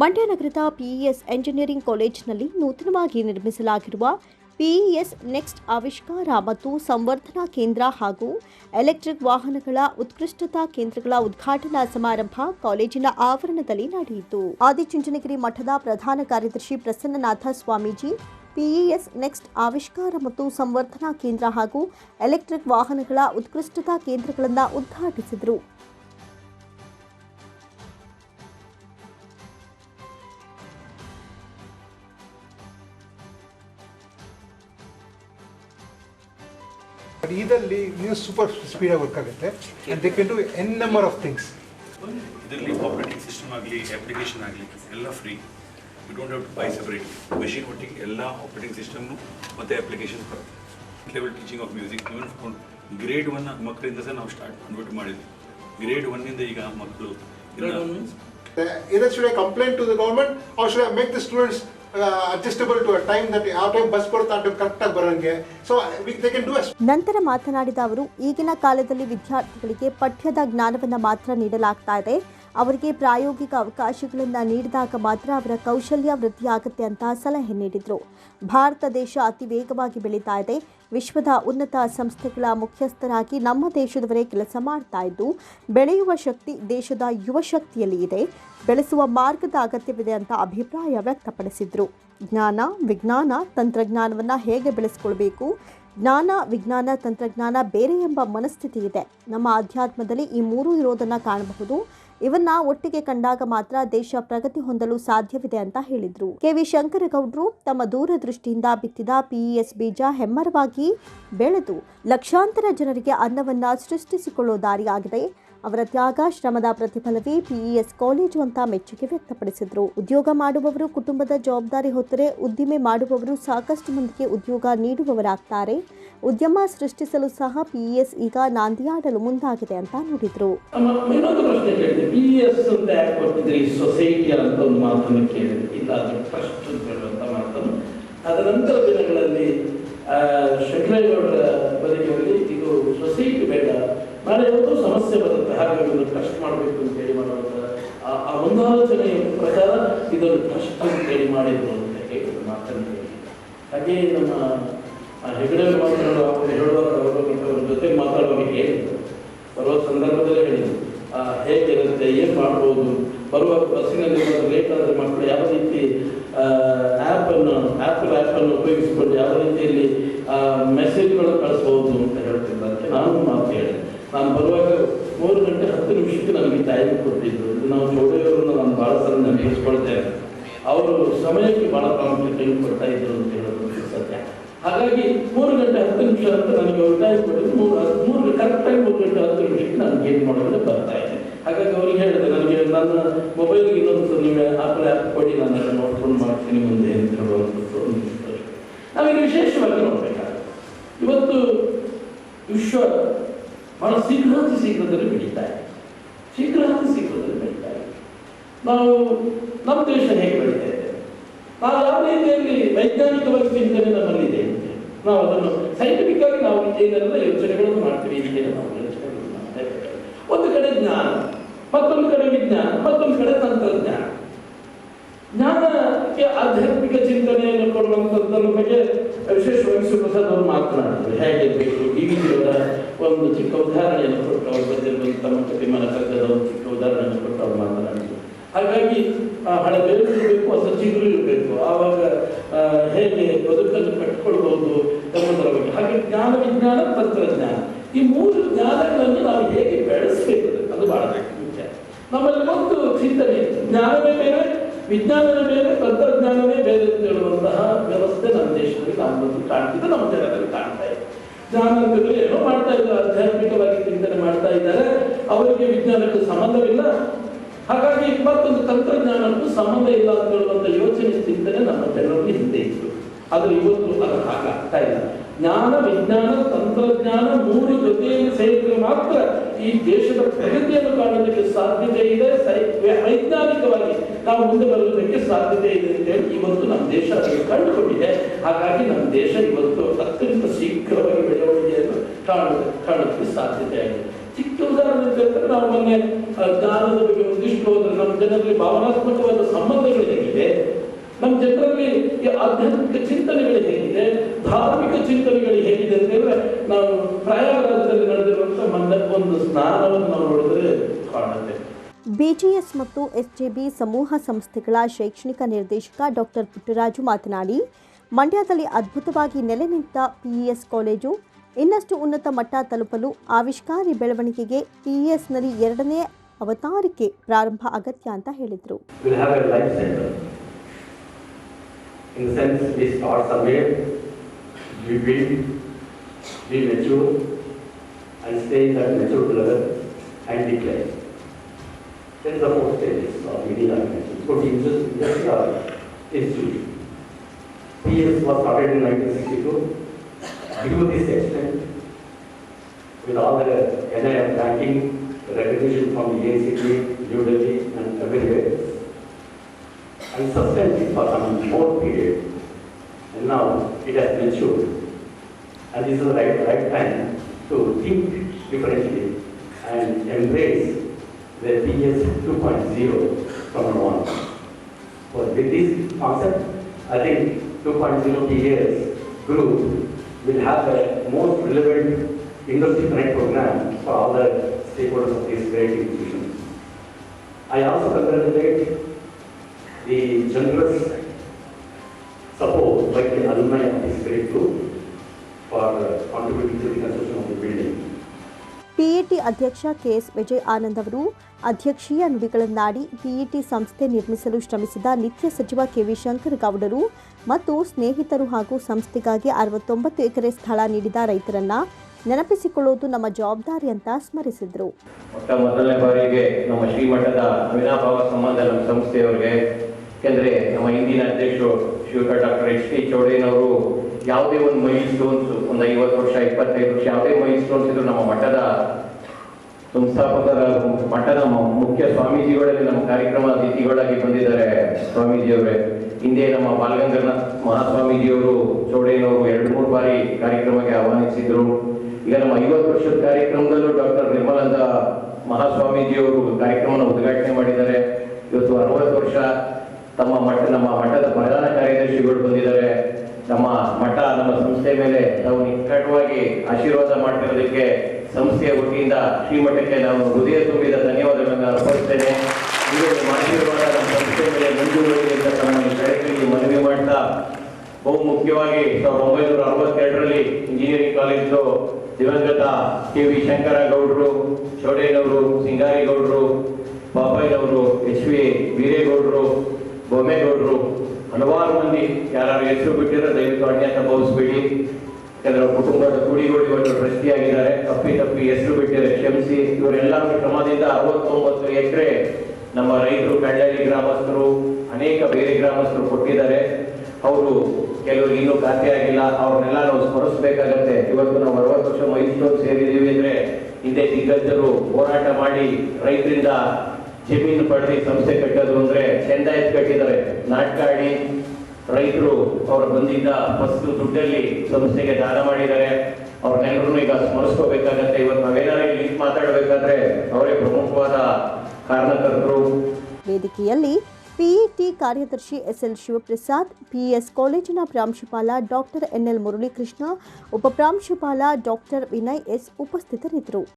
ಮಂಡ್ಯ ನಗರದ PES engineering ಕಾಲೇಜಿನಲ್ಲಿ ನೂತನವಾಗಿ ನಿರ್ಮಿಸಲಾಗಿರುವ ಪಿಇಎಸ್ ನೆಕ್ಸ್ಟ್ ಆವಿಷ್ಕಾರ ಮತ್ತು ಸಂವರ್ಧನಾ ಕೇಂದ್ರ ಹಾಗೂ ಎಲೆಕ್ಟ್ರಿಕ್ ವಾಹನಗಳ ಉತ್ಕೃಷ್ಟತಾ ಕೇಂದ್ರಗಳ ಉದ್ಘಾಟನಾ ಸಮಾರಂಭ ಕಾಲೇಜಿನ ಆವರಣದಲ್ಲಿ ನಡೆಯಿತು. ಆದಿಚುಂಚನಗಿರಿ ಮಠದ ಪ್ರಧಾನ ಕಾರ್ಯದರ್ಶಿ ಪ್ರಸನ್ನನಾಥ ಸ್ವಾಮೀಜಿ ಪಿಇಎಸ್ ನೆಕ್ಸ್ಟ್ ಆವಿಷ್ಕಾರ ಮತ್ತು ಸಂವರ್ಧನಾ ಕೇಂದ್ರ ಹಾಗೂ ಎಲೆಕ್ಟ್ರಿಕ್ ವಾಹನಗಳ ಉತ್ಕೃಷ್ಟತಾ ಕೇಂದ್ರಗಳನ್ನು ಉದ್ಘಾಟಿಸಿದರು. ಇದರಲ್ಲಿ ನೀವು ಸೂಪರ್ ಸ್ಪೀಡ್ ಆಗಿ ವರ್ಕ್ ಆಗುತ್ತೆ. And they can do N number of things ಇದರಲ್ಲಿ ಆಪರೇಟಿಂಗ್ ಸಿಸ್ಟಮ್ ಆಗಲಿ ಅಪ್ಲಿಕೇಶನ್ ಆಗಲಿ ಎಲ್ಲ free you don't have to buy separate machine ಒಟ್ಟಿಗೆ ಎಲ್ಲ ಆಪರೇಟಿಂಗ್ ಸಿಸ್ಟಮ್ನು ಮತ್ತು ಅಪ್ಲಿಕೇಶನ್ ಬರುತ್ತೆ level teaching of music even grade one ಮಕ್ಕಳಿಂದ ಸಹ ನಾವು ಸ್ಟಾರ್ಟ್ ಕನ್ವರ್ಟ್ ಮಾಡಿದ್ವಿ. ಗ್ರೇಡ್ ಒನ್ನಿಂದ ಈಗ ಮಕ್ಕಳು either should I complain to the government or should I make the students uh, to time that ಯಾವ ಟೈಮ್ ಬಸ್ ಟೈಮ್ ಕರೆಕ್ಟಾಗಿ ಬರೋಂಗೆ. ಸೊ ದೇ ಕ್ಯಾನ್ ಡೂ ನಂತರ ಮಾತನಾಡಿದ ಅವರು ಈಗಿನ ಕಾಲದಲ್ಲಿ ವಿದ್ಯಾರ್ಥಿಗಳಿಗೆ ಪಠ್ಯದ ಜ್ಞಾನವನ್ನು ಮಾತ್ರ ನೀಡಲಾಗ್ತಾ ಇದೆ. ಅವರಿಗೆ ಪ್ರಾಯೋಗಿಕ ಅವಕಾಶಗಳನ್ನು ನೀಡಿದಾಗ ಮಾತ್ರ ಅವರ ಕೌಶಲ್ಯ ವೃದ್ಧಿಯಾಗುತ್ತೆ ಅಂತ ಸಲಹೆ ನೀಡಿದರು. ಭಾರತ ದೇಶ ಅತಿ ವೇಗವಾಗಿ ಬೆಳೀತಾ ಇದೆ. ವಿಶ್ವದ ಉನ್ನತ ಸಂಸ್ಥೆಗಳ ಮುಖ್ಯಸ್ಥರಾಗಿ ನಮ್ಮ ದೇಶದವರೇ ಕೆಲಸ ಮಾಡ್ತಾ ಇದ್ದು, ಬೆಳೆಯುವ ಶಕ್ತಿ ದೇಶದ ಯುವ ಶಕ್ತಿಯಲ್ಲಿ ಇದೆ. ಬೆಳೆಸುವ ಮಾರ್ಗದ ಅಗತ್ಯವಿದೆ ಅಂತ ಅಭಿಪ್ರಾಯ ವ್ಯಕ್ತಪಡಿಸಿದರು. ಜ್ಞಾನ, ವಿಜ್ಞಾನ, ತಂತ್ರಜ್ಞಾನವನ್ನು ಹೇಗೆ ಬೆಳೆಸ್ಕೊಳ್ಬೇಕು? ಜ್ಞಾನ, ವಿಜ್ಞಾನ, ತಂತ್ರಜ್ಞಾನ ಬೇರೆ ಎಂಬ ಮನಸ್ಥಿತಿ ಇದೆ. ನಮ್ಮ ಆಧ್ಯಾತ್ಮದಲ್ಲಿ ಈ ಮೂರೂ ಇರೋದನ್ನು ಕಾಣಬಹುದು. ಇವನ್ನ ಒಟ್ಟಿಗೆ ಕಂಡಾಗ ಮಾತ್ರ ದೇಶ ಪ್ರಗತಿ ಹೊಂದಲು ಸಾಧ್ಯವಿದೆ ಅಂತ ಹೇಳಿದ್ರು. ಕೆವಿ ಶಂಕರಗೌಡರು ತಮ್ಮ ದೂರದೃಷ್ಟಿಯಿಂದ ಬಿತ್ತಿದ ಪಿಇಎಸ್ ಬೀಜ ಹೆಮ್ಮರವಾಗಿ ಬೆಳೆದು ಲಕ್ಷಾಂತರ ಜನರಿಗೆ ಅನ್ನವನ್ನ ಸೃಷ್ಟಿಸಿಕೊಳ್ಳೋ ದಾರಿಯಾಗಿದೆ ಅವರ ತ್ಯಾಗ, ಶ್ರಮದ ಪ್ರತಿಫಲವೇ ಪಿಇಎಸ್ ಕಾಲೇಜು ಅಂತ ಮೆಚ್ಚುಗೆ ವ್ಯಕ್ತಪಡಿಸಿದರು. ಉದ್ಯೋಗ ಮಾಡುವವರು ಕುಟುಂಬದ ಜವಾಬ್ದಾರಿ ಹೊತ್ತರೆ ಉದ್ದಿಮೆ ಮಾಡುವವರು ಸಾಕಷ್ಟು ಮಂದಿಗೆ ಉದ್ಯೋಗ ನೀಡುವವರಾಗ್ತಾರೆ. ಉದ್ಯಮ ಸೃಷ್ಟಿಸಲು ಸಹ ಪಿಇಎಸ್ ಈಗ ನಾಂದಿಯಾಡಲು ಮುಂದಾಗಿದೆ ಅಂತ ನುಡಿದ್ರು. ನಮ್ಮ ಇನ್ನೊಂದು ಪ್ರಶ್ನೆ ಕೇಳಿದೆ ಪಿ ಎಸ್ ಅಂತ ಯಾಕೆ ಕೊಟ್ಟಿದ್ರಿ ಸೊಸೈಟಿ ಅಂತ ಒಂದು ಮಾತನ್ನು ಕೇಳಿದೆ ಇಲ್ಲ ಅದು ಟ್ರಸ್ಟ್ ಅಂತ ಹೇಳುವಂತ ಮಾತನ್ನು. ಅದರ ನಂತರ ದಿನಗಳಲ್ಲಿ ಶಂಕರಗೌಡರ ಬದಿಯಲ್ಲಿ ಇದು ಸೊಸೈಟಿ ಒಂದು ಯಾವತ್ತೂ ಸಮಸ್ಯೆ ಬರುತ್ತೆ ಹಾಗಾಗಿ ಇದನ್ನು ಟ್ರಸ್ಟ್ ಮಾಡಬೇಕು ಅಂತ ಹೇಳಿ ಮಾಡುವಂತ ಆ- ಒಂದು ಆಲೋಚನೆಯ ಪ್ರಕಾರ ಇದನ್ನು ಟ್ರಸ್ಟ್ ಅಂತ ಹೇಳಿ ಮಾಡಿದ್ರು ಅಂತ ಹೇಳಿದ ಮಾತನ್ನು ಕೇಳಿ ಹಾಗೆ ನಮ್ಮ ಹೆಗಡೆ ಮಾತನಾಡುವ, ಹೇಳುವಾಗ ಅವರ ಜೊತೆ ಮಾತಾಡುವಾಗ ಹೇಳಿದ್ರು. ಬರುವ ಸಂದರ್ಭದಲ್ಲಿ ಹೇಳಿದ್ರು. ಹೇಗಿರುತ್ತೆ, ಏನು ಮಾಡ್ಬೋದು? ಬರುವ ಬಸ್ಸಿನಲ್ಲಿ ಲೇಟ್ ಆದರೆ ಮಕ್ಕಳು ಯಾವ ರೀತಿ ಆ್ಯಪನ್ನು ಆ್ಯಪಲ್ ಆ್ಯಪನ್ನು ಉಪಯೋಗಿಸಿಕೊಂಡು ಯಾವ ರೀತಿಯಲ್ಲಿ ಮೆಸೇಜ್ಗಳು ಕಳಿಸ್ಬೋದು ಅಂತ ಹೇಳ್ತಿದ್ದಕ್ಕೆ ನಾನು ಮಾತು ಹೇಳಿದೆ ನಾನು ಬರುವಾಗ ಮೂರು ಗಂಟೆ ಹತ್ತು ನಿಮಿಷಕ್ಕೆ ನನಗೆ ಟೈಮ್ ಕೊಟ್ಟಿದ್ರು ಇದು ನಾವು ಚೌಡೆಯವರನ್ನು ನಾನು ಭಾಳ ಸಲ ನೆನಪಿಸ್ಕೊಳ್ತೇನೆ ಅವರು ಸಮಯಕ್ಕೆ ಭಾಳ ಕೊಡ್ತಾ ಇದ್ರು ಅಂತ ಹೇಳೋದು ಸತ್ಯ. ಹಾಗಾಗಿ ಮೂರು ಗಂಟೆ ಹತ್ತು ನಿಮಿಷ ಅಂತ ನನಗೆ ಟೈಮ್ ಕೊಟ್ಟಿದ್ದು ಮೂರು ಮೂರು ಕರೆಕ್ಟಾಗಿ ಮೂರು ಗಂಟೆ ಹತ್ತು ನಿಮಿಷಕ್ಕೆ ನಾನು ಗೇಟ್ ಮಾಡೋದ್ರೆ ಬರ್ತಾ ಇದೆ ಹಾಗಾಗಿ ಅವ್ರಿಗೆ ಹೇಳಿದೆ, ನನಗೆ ನನ್ನ ಮೊಬೈಲ್ಗೆ ಇನ್ನೊಂದು ನೀವು ಆಪಲ್ ಆ್ಯಪ್ ಕೊಡಿ, ನಾನು ಅದನ್ನು ನೋಡ್ಕೊಂಡು ಮಾಡ್ತೀನಿ ಮುಂದೆ ಅಂತ ಹೇಳುವಂಥದ್ದು. ನಾವೀಗ ವಿಶೇಷವಾಗಿ ನೋಡಬೇಕಾಗುತ್ತೆ. ಇವತ್ತು ವಿಶ್ವ ಬಹಳ ಶೀಘ್ರಾತಿ ಶೀಘ್ರದಲ್ಲಿ ಬೆಳೀತಾ ಇದೆ. ಶೀಘ್ರಾತಿ ಶೀಘ್ರದಲ್ಲಿ ಬೆಳೀತಾ ಇದೆ. ನಾವು ನಮ್ಮ ದೇಶ ಹೇಗೆ ಬೆಳೀತಾ ಇದೆ? ಯಾವ ರೀತಿಯಲ್ಲಿ ವೈಜ್ಞಾನಿಕವಾಗಿ ಚಿಂತನೆ ನಮ್ಮಲ್ಲಿದೆ. ನಾವು ಅದನ್ನು ಸೈಂಟಿಫಿಕ್ ಆಗಿ ನಾವು ಏನೆಲ್ಲ ಯೋಚನೆಗಳನ್ನು ಮಾಡ್ತೀವಿ ಇದಕ್ಕೆ ನಾವು ಒಂದು ಕಡೆ ಜ್ಞಾನ, ಮತ್ತೊಂದು ಕಡೆ ವಿಜ್ಞಾನ, ಮತ್ತೊಂದು ಕಡೆ ತಂತ್ರಜ್ಞಾನ. ಜ್ಞಾನಕ್ಕೆ ಆಧ್ಯಾತ್ಮಿಕ ಚಿಂತನೆಯನ್ನು ಕೊಡುವಂಥದ್ದನ್ನು ಬಗ್ಗೆ ವಿಶೇಷವಾಗಿ ಸುಪ್ರಸಾದ್ ಅವರು ಮಾತನಾಡಿದ್ರು. ಹೇಗಿರಬೇಕು ಈಗಿನ ಒಂದು ಚಿಕ್ಕ ಉದಾಹರಣೆಯನ್ನು ಕೊಟ್ಟು ಅವ್ರ ಬಗ್ಗೆ ತಮ್ಮ ಪ್ರತಿಮಾನ ಒಂದು ಚಿಕ್ಕ ಉದಾಹರಣೆಯನ್ನು ಕೊಟ್ಟು ಅವ್ರು ಮಾತನಾಡಿದ್ರು. ಹಾಗಾಗಿ ಬೇರು ಇರಬೇಕು ಹೊಸ ಚಿಗುರು ಇರಬೇಕು. ಆವಾಗ ಹೇಗೆ ಬದುಕನ್ನು ಕಟ್ಟಿಕೊಳ್ಬಹುದು ಎಂಬುದರ ಬಗ್ಗೆ. ಹಾಗೆ ಜ್ಞಾನ ವಿಜ್ಞಾನ, ತಂತ್ರಜ್ಞಾನ. ಈ ಮೂರು ಜ್ಞಾನಗಳನ್ನು ನಾವು ಹೇಗೆ ಬೆಳೆಸಬೇಕು ಅದು ಬಹಳ ಮುಖ್ಯ. ನಮ್ಮಲ್ಲಿ ಒಂದು ಚಿಂತನೆ. ಜ್ಞಾನವೇ ಬೇರೆ, ವಿಜ್ಞಾನವೇ ಬೇರೆ, ತಂತ್ರಜ್ಞಾನವೇ ಬೇರೆ ಅಂತ ಹೇಳುವಂತಹ ವ್ಯವಸ್ಥೆ ನಮ್ಮ ದೇಶದಲ್ಲಿ ನಾವು ಕಾಣ್ತಿದ್ದು, ನಮ್ಮ ಜನರಲ್ಲಿ ಕಾಣ್ತಾ ಇದೆ. ಜ್ಞಾನ ಅಂತಂದ್ರೆ ಏನೋ ಮಾಡ್ತಾ ಇದ್ದಾರೆ, ಆಧ್ಯಾತ್ಮಿಕವಾಗಿ ಚಿಂತನೆ ಮಾಡ್ತಾ ಇದ್ದಾರೆ. ಅವರಿಗೆ ವಿಜ್ಞಾನಕ್ಕೆ ಸಂಬಂಧವಿಲ್ಲ. ಹಾಗಾಗಿ ಮತ್ತೊಂದು ತಂತ್ರಜ್ಞಾನಕ್ಕೂ ಸಂಬಂಧ ಇಲ್ಲ ಅಂತ ಹೇಳುವಂತ ಯೋಚನೆ ಚಿಂತನೆ ನಮ್ಮ ಜನರಲ್ಲಿ ಹಿಂದೆ ಇತ್ತು. ಆದ್ರೆ ಇವತ್ತು ಅದು ಹಾಗಾಗ್ತಾ ಇಲ್ಲ. ಜ್ಞಾನ, ವಿಜ್ಞಾನ, ತಂತ್ರಜ್ಞಾನ ಮೂರು ಜೊತೆಯಲ್ಲಿ ಸೇರಿದ್ರೆ ಮಾತ್ರ ಈ ದೇಶದ ಪ್ರಗತಿಯನ್ನು ಕಾಣಲಿಕ್ಕೆ ಸಾಧ್ಯತೆ ಇದೆ. ವೈಜ್ಞಾನಿಕವಾಗಿ ನಾವು ಮುಂದೆ ಬರಲಿಕ್ಕೆ ಸಾಧ್ಯತೆ ಇದೆ ಅಂತ ಹೇಳಿ ಇವತ್ತು ನಮ್ಮ ದೇಶ ಅದನ್ನು ಕಂಡುಕೊಂಡಿದೆ. ಹಾಗಾಗಿ ನಮ್ಮ ದೇಶ ಇವತ್ತು ಅತ್ಯಂತ ಶೀಘ್ರವಾಗಿ ಬೆಳವಣಿಗೆಯನ್ನು ಕಾಣ ಕಾಣಲಿಕ್ಕೆ ಸಾಧ್ಯತೆ ಆಗಿದೆ. ಚಿಕ್ಕ ಉದಾಹರಣೆ ಅಂತಂದ್ರೆ ನಾವು ಮೊನ್ನೆ ಜ್ಞಾನದ ಬಗ್ಗೆ ಒಂದಿಷ್ಟು ಹೋದ್ರೆ ನಮ್ಮ ಜನರಲ್ಲಿ ಭಾವನಾತ್ಮಕವಾದ ಸಂಬಂಧಗಳು ಹೇಗಿದೆ. ನಮ್ಮ ಜನರಲ್ಲಿ ಈ ಆಧ್ಯಾತ್ಮಿಕ ಚಿಂತನೆಗಳು ಹೇಗಿದೆ, ಧಾರ್ಮಿಕ ಚಿಂತನೆಗಳು ಹೇಗಿದೆ ಅಂತ ಹೇಳಿದ್ರೆ, ನಾವು ಪ್ರಯಾಗರಾಜದಲ್ಲಿ ನಡೆದಿರುವಂತಹ ಮೊನ್ನೆ ಒಂದು ಸ್ನಾನವನ್ನು ನಾವು ನೋಡಿದ್ರೆ ಕಾಣುತ್ತೆ. ಬಿಜಿಎಸ್ ಮತ್ತು ಎಸ್ಜೆಬಿ ಸಮೂಹ ಸಂಸ್ಥೆಗಳ ಶೈಕ್ಷಣಿಕ ನಿರ್ದೇಶಕ ಡಾಕ್ಟರ್ ಪುಟ್ಟರಾಜು ಮಾತನಾಡಿ, ಮಂಡ್ಯದಲ್ಲಿ ಅದ್ಭುತವಾಗಿ ನೆಲೆ ನಿಂತ ಪಿಇಎಸ್ ಕಾಲೇಜು ಇನ್ನಷ್ಟು ಉನ್ನತ ಮಟ್ಟ ತಲುಪಲು ಆವಿಷ್ಕಾರಿ ಬೆಳವಣಿಗೆಗೆ ಪಿಇಎಸ್ನಲ್ಲಿ ಎರಡನೇ ಅವತಾರಿಕೆ ಪ್ರಾರಂಭ ಅಗತ್ಯ ಅಂತ ಹೇಳಿದರು will have a life center. In the sense, we start somewhere, we build, we mature, and stay in that mature level and declare. Then the four stages of any organization. So we just, just uh, institute. PS was started in 1962. To this extent, with all the NIM ranking, recognition from the ACT, New Delhi, and everywhere, and sustained it for some short period. And now it has matured. And this is the right, right time to think differently and embrace the PS 2.0 from now on. With this concept, I think 2.0 PS group will have a most relevant industry connect program for all the stakeholders of this great institution. I also congratulate the generous support by the alumni of this great group for contributing to the ಅಧ್ಯಕ್ಷ KS Vijay Anand ಅವರು ಅಧ್ಯಕ್ಷೀಯ ನುಡಿಗಳನ್ನಾಡಿ PET ಸಂಸ್ಥೆ ನಿರ್ಮಿಸಲು ಶ್ರಮಿಸಿದ ನಿತ್ಯ ಸಚಿವ KV Shankar ಗೌಡರು ಮತ್ತು ಸ್ನೇಹಿತರು ಹಾಗೂ ಸಂಸ್ಥೆಗಾಗಿ ಅರವತ್ತೊಂಬತ್ತು ಎಕರೆ ಸ್ಥಳ ನೀಡಿದ ರೈತರನ್ನ ನೆನಪಿಸಿಕೊಳ್ಳುವುದು ನಮ್ಮ ಜವಾಬ್ದಾರಿ ಅಂತ ಸ್ಮರಿಸಿದರು. ಮೊದಲನೇ ಬಾರಿಗೆ ನಮ್ಮ ಶ್ರೀಮಠದ ವಿನಾಭಾವ ಸಂಬಂಧ ನಮ್ಮ ಸಂಸ್ಥೆಯವರಿಗೆ, ಯಾಕೆಂದ್ರೆ ನಮ್ಮ ಹಿಂದಿನ ಅಧ್ಯಕ್ಷರು ಶ್ರೀಯುತ ಡಾಕ್ಟರ್ ಎಚ್ ಟಿ ಚೌಡೇನವರು ಯಾವುದೇ ಒಂದು ಮೈಲ್ ಸ್ಟೋನ್ಸ್ ಒಂದು ಐವತ್ತು ವರ್ಷ, ಇಪ್ಪತ್ತೈದು ವರ್ಷ, ಯಾವುದೇ ಮೈಲ್ ಸ್ಟೋನ್ಸ್ ಇದ್ರು ನಮ್ಮ ಮಠದ ಸಂಸ್ಥಾಪಕರ ಮಠದ ಮುಖ್ಯ ಸ್ವಾಮೀಜಿಗಳಲ್ಲಿ ನಮ್ಮ ಕಾರ್ಯಕ್ರಮ ಅತಿಥಿಗಳಾಗಿ ಬಂದಿದ್ದಾರೆ ಸ್ವಾಮೀಜಿಯವರೇ. ಹಿಂದೆ ನಮ್ಮ ಬಾಲಗಂಗಾಧರನಾಥ್ ಮಹಾಸ್ವಾಮೀಜಿಯವರು ಚೌಡೇನವರು ಎರಡು, ಮೂರು ಬಾರಿ ಕಾರ್ಯಕ್ರಮಕ್ಕೆ ಆಹ್ವಾನಿಸಿದ್ರು. ಈಗ ನಮ್ಮ ಐವತ್ತು ವರ್ಷದ ಕಾರ್ಯಕ್ರಮದಲ್ಲೂ ಡಾಕ್ಟರ್ ನಿರ್ಮಲಾನಂದ ಮಹಾಸ್ವಾಮೀಜಿಯವರು ಕಾರ್ಯಕ್ರಮವನ್ನು ಉದ್ಘಾಟನೆ ಮಾಡಿದ್ದಾರೆ. ಇವತ್ತು ಅರವತ್ತು ವರ್ಷ ತಮ್ಮ ಮಠ ನಮ್ಮ ಮಠದ ಪ್ರಧಾನ ಕಾರ್ಯದರ್ಶಿಗಳು ಬಂದಿದ್ದಾರೆ. ನಮ್ಮ ಮಠ, ನಮ್ಮ ಸಂಸ್ಥೆ ಮೇಲೆ ತಾವು ನಿಕಟವಾಗಿ ಆಶೀರ್ವಾದ ಮಾಡ್ತಿರೋದಕ್ಕೆ ಸಂಸ್ಥೆಯ ವತಿಯಿಂದ ಶ್ರೀಮಠಕ್ಕೆ ನಾವು ಹೃದಯ ತುಂಬಿದ ಧನ್ಯವಾದಗಳನ್ನು ಅರ್ಪಿಸುತ್ತೇನೆ. ಮೇಲೆ ಮನವಿ ಮಾಡ್ತಾ, ಬಹು ಮುಖ್ಯವಾಗಿ ಸಾವಿರದ ಒಂಬೈನೂರ ಅರವತ್ತೆರಡರಲ್ಲಿ ಇಂಜಿನಿಯರಿಂಗ್ ಕಾಲೇಜು ದಿವಂಗತ ಕೆ ವಿ ಶಂಕರಗೌಡರು ಚೌಡೇನವರು ಸಿಂಗಾರಿಗೌಡರು ಬಾಬಾಯ್ನವರು ಎಚ್ ವಿ ವೀರೇಗೌಡರು, ಬೊಮ್ಮೇಗೌಡರು, ಹಲವಾರು ಮಂದಿ ಯಾರು ಹೆಸರು ಬಿಟ್ಟಿರೋ ದಯವಿಟ್ಟು ಅನ್ಯತ ಭಾವಿಸ್ಬೇಡಿ. ಅವ್ರ ಕುಟುಂಬದ ಇವತ್ತು ಟ್ರಸ್ಟಿಯಾಗಿದ್ದಾರೆ ತಪ್ಪಿ ತಪ್ಪಿ ಹೆಸರು ಬಿಟ್ಟಿದ್ದಾರೆ. ಕ್ಷಮಿಸಿ. ಇವರೆಲ್ಲ ಕ್ರಮದಿಂದ ಅರವತ್ತೊಂಬತ್ತು ಎಕರೆ ನಮ್ಮ ರೈತರು ಕಳ್ಳಳ್ಳಿ ಗ್ರಾಮಸ್ಥರು, ಅನೇಕ ಬೇರೆ ಗ್ರಾಮಸ್ಥರು ಕೊಟ್ಟಿದ್ದಾರೆ. ಅವರು ಕೆಲವರಿಗೆ ಇನ್ನೂ ಖಾತೆ ಆಗಿಲ್ಲ. ಅವ್ರನ್ನೆಲ್ಲ ನಾವು ಸ್ಮರಿಸಬೇಕಾಗತ್ತೆ. ಇವತ್ತು ನಾವು ಅರವತ್ತು ವರ್ಷ ಮೈಸೂರು ಸೇರಿದ್ದೀವಿ ಅಂದ್ರೆ ಹಿಂದೆ ದಿಗ್ಗಜರು ಹೋರಾಟ ಮಾಡಿ ರೈತರಿಂದ ಜಮೀನು ಪಡೆದು ಸಂಸ್ಥೆ ಕಟ್ಟೋದು ಅಂದ್ರೆ ಚೆಂದ ಎತ್ತು ಕಟ್ಟಿದ್ದಾರೆ. ನಾಟಕ ಆಡಿ ರೈತರು ಅವರು ಬಂದಿದ್ದ ಫಸ್ಟ್ ದುಡ್ಡಲ್ಲಿ ಸಂಸ್ಥೆಗೆ ದಾನ ಮಾಡಿದ್ದಾರೆ. ಅವ್ರನ್ನೆಲ್ಲರೂ ಈಗ ಸ್ಮರಿಸ್ಕೋಬೇಕಾಗತ್ತೆ. ಇವತ್ತು ನಾವೇನಾದ್ರೆ ಇಲ್ಲಿ ಮಾತಾಡಬೇಕಾದ್ರೆ ಅವರೇ ಪ್ರಮುಖವಾದ ಕಾರಣಕರ್ತರು. ವೇದಿಕೆಯಲ್ಲಿ ಪಿಇಟಿ ಕಾರ್ಯದರ್ಶಿ ಎಸ್ಎಲ್ ಶಿವಪ್ರಸಾದ್ ಪಿಎಸ್ ಕಾಲೇಜಿನ ಪ್ರಾಂಶುಪಾಲ ಡಾಕ್ಟರ್ ಎನ್ಎಲ್ ಮುರಳೀಕೃಷ್ಣ ಉಪಪ್ರಾಂಶುಪಾಲ ಡಾಕ್ಟರ್ ವಿನಯ್ ಎಸ್ ಉಪಸ್ಥಿತರಿದ್ದರು.